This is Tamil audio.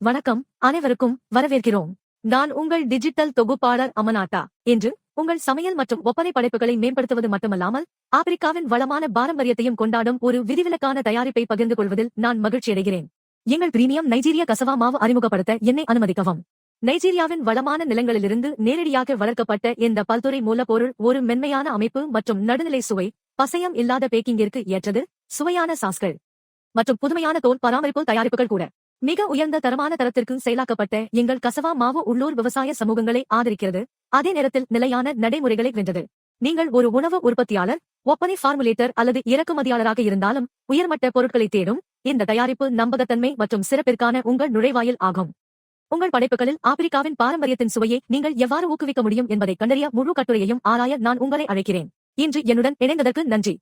வணக்கம். அனைவருக்கும் வரவேற்கிறோம். நான் உங்கள் டிஜிட்டல் தொகுப்பாளர் அமனாட்டா இன்று உங்கள் சமையல் மற்றும் ஒப்பனை படைப்புகளை மேம்படுத்துவது மட்டுமல்லாமல் ஆப்பிரிக்காவின் வளமான பாரம்பரியத்தையும் கொண்டாடும் ஒரு விதிவிலக்கான தயாரிப்பை பகிர்ந்து கொள்வதில் நான் மகிழ்ச்சியடைகிறேன் எங்கள் பிரீமியம் நைஜீரிய கசவா மாவு அறிமுகப்படுத்த என்னை அனுமதிக்கவும். நைஜீரியாவின் வளமான நிலங்களிலிருந்து நேரடியாக வளர்க்கப்பட்ட இந்த பல்துறை மூலப்பொருள் ஒரு மென்மையான அமைப்பு மற்றும் நடுநிலை சுவை பசையம் இல்லாத பேக்கிங்கிற்கு ஏற்றது சுவையான சாஸ்கள் மற்றும் புதுமையான தோல் பராமரிப்பு தயாரிப்புகள் கூட. மிக உயர்ந்த தரமான தரத்திற்கு செயலாக்கப்பட்ட எங்கள் கசவா மாவு உள்ளூர் விவசாய சமூகங்களை ஆதரிக்கிறது. அதே நேரத்தில் நிலையான நடைமுறைகளை வென்றது. நீங்கள் ஒரு உணவு உற்பத்தியாளர் ஒப்பனை ஃபார்முலேட்டர் அல்லது இறக்குமதியாளராக இருந்தாலும் உயர்மட்ட பொருட்களை தேடும் இந்த தயாரிப்பு நம்பகத்தன்மை மற்றும் சிறப்பிற்கான உங்கள் நுழைவாயில் ஆகும். உங்கள் படைப்புகளில் ஆப்பிரிக்காவின் பாரம்பரியத்தின் சுவையை நீங்கள் எவ்வாறு ஊக்குவிக்க முடியும் என்பதை கண்டறிய முழு கட்டுரையையும் ஆராய நான் உங்களை அழைக்கிறேன். இன்று என்னுடன் இணைந்ததற்கு நன்றி.